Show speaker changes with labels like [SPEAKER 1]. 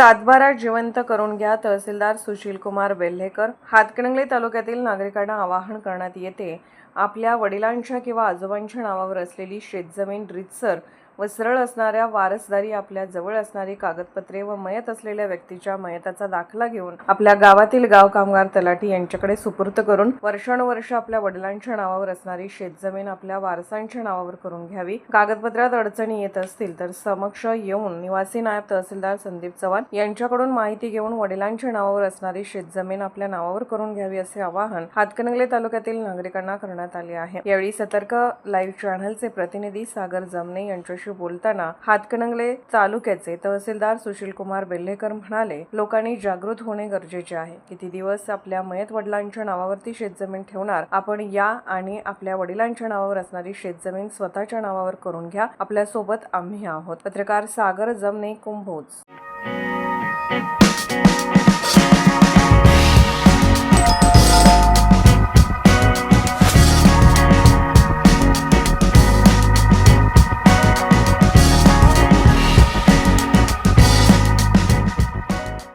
[SPEAKER 1] सातबारा जिवंत करून घ्या तहसीलदार सुशीलकुमार बेल्हेकर. हातकणंगले तालुक्यातील नागरिकांना आवाहन करण्यात येते. आपल्या वडिलांच्या किंवा आजोबांच्या नावावर असलेली शेतजमीन रितसर व सरळ असणाऱ्या वारसदारी आपल्या जवळ असणारी कागदपत्रे व मयत असलेल्या व्यक्तीच्या मयताचा दाखला घेऊन आपल्या गावातील गाव कामगार तलाठी यांच्याकडे सुपूर्त करून वर्षानुवर्ष आपल्या वडिलांच्या नावावर असणारी शेतजमीन आपल्या वारसांच्या नावावर करून घ्यावी. कागदपत्रात अडचणी येत असतील तर समक्ष येऊन निवासी नायब तहसीलदार संदीप चव्हाण यांच्याकडून माहिती घेऊन वडिलांच्या नावावर असणारी शेतजमीन आपल्या नावावर करून घ्यावी असे आवाहन हातकणंगले तालुक्यातील नागरिकांना करण्यात आले आहे. यावेळी सतर्क लाईव्ह चॅनलचे प्रतिनिधी सागर जमने यांच्याशी बोलताना हातकणंगले तालुक्याचे तहसीलदार सुशील कुमार बेल्हेकर म्हणाले लोकांनी जागृत होणे गरजेचे आहे. किती दिवस आपल्या मयत वडिलांच्या नावावरती शेतजमीन ठेवणार? आपण या आणि आपल्या वडिलांच्या नावावर असणारी शेतजमीन स्वतःच्या नावावर करून घ्या. आपल्यासोबत आम्ही आहोत. पत्रकार सागर जमने कुंभोज.